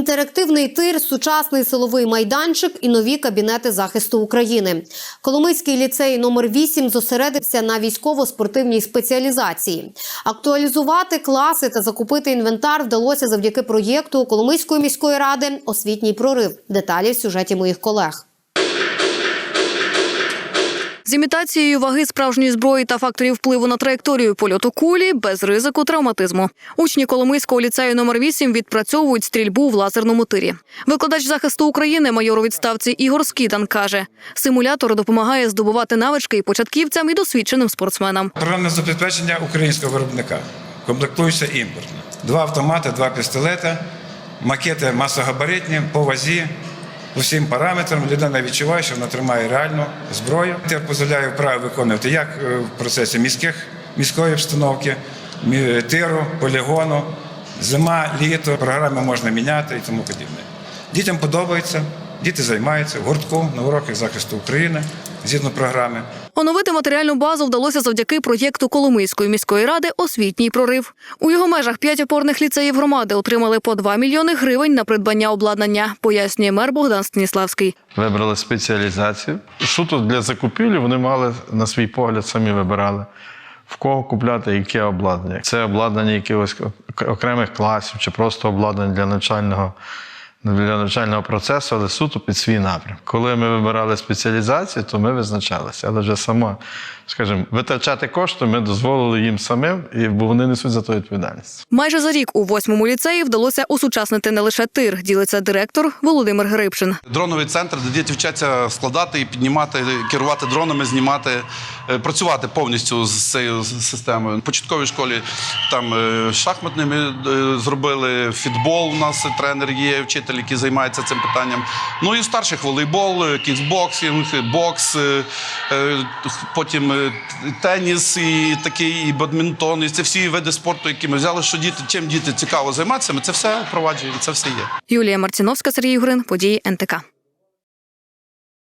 Інтерактивний тир, сучасний силовий майданчик і нові кабінети захисту України. Коломийський ліцей номер 8 зосередився на військово-спортивній спеціалізації. Актуалізувати класи та закупити інвентар вдалося завдяки проєкту Коломийської міської ради Освітній прорив. Деталі в сюжеті моїх колег. З імітацією ваги справжньої зброї та факторів впливу на траєкторію польоту кулі без ризику травматизму. Учні Коломийського ліцею номер 8 відпрацьовують стрільбу в лазерному тирі. Викладач захисту України, майор у відставці Ігор Скітан, каже, симулятор допомагає здобувати навички і початківцям, і досвідченим спортсменам. Програмне забезпечення українського виробника. Комплектується імпортно. Два автомати, два пістолети, макети масогабаритні по вазі, по всім параметрам. Людина відчуває, що вона тримає реальну зброю. Тепер дозволяє вправи виконувати як е, в процесі міських, міської обстановки, тиру, полігону, зима, літо. Програми можна міняти і тому подібне. Дітям подобається, діти займаються в гуртку на уроках захисту України згідно програми. Оновити матеріальну базу вдалося завдяки проєкту Коломийської міської ради Освітній прорив. У його межах п'ять опорних ліцеїв громади отримали по 2 мільйони гривень на придбання обладнання, пояснює мер Богдан Станіславський. вибрали спеціалізацію. Суто для закупівлі вони мали на свій погляд самі вибирали. В кого купляти яке обладнання. Це обладнання якихось окремих класів чи просто обладнання для навчального, для навчального процесу, але суто під свій напрям. Коли ми вибирали спеціалізацію, то ми визначалися. Але вже само, скажімо, витрачати кошти ми дозволили їм самим, і- бо вони несуть за то відповідальність. Майже за рік у восьмому ліцеї вдалося усучаснити не лише тир, ділиться директор Володимир Грибчин. Дроновий центр, де діти вчаться складати і піднімати, керувати дронами, знімати, е, працювати повністю з цією системою. В початковій школі там е, шахматними е, зробили фітбол. У нас тренер є, вчитель, який займається цим питанням. Ну і старших волейбол, е, кікбоксинг, бокс, е, е, потім теніс, і такий, і бадмінтон. І це всі види спорту, які ми взяли. Що діти, чим діти цікаво займатися, ми це все впроваджуємо, це все є. Юлія Марціновська, Сергій Гурин, події НТК.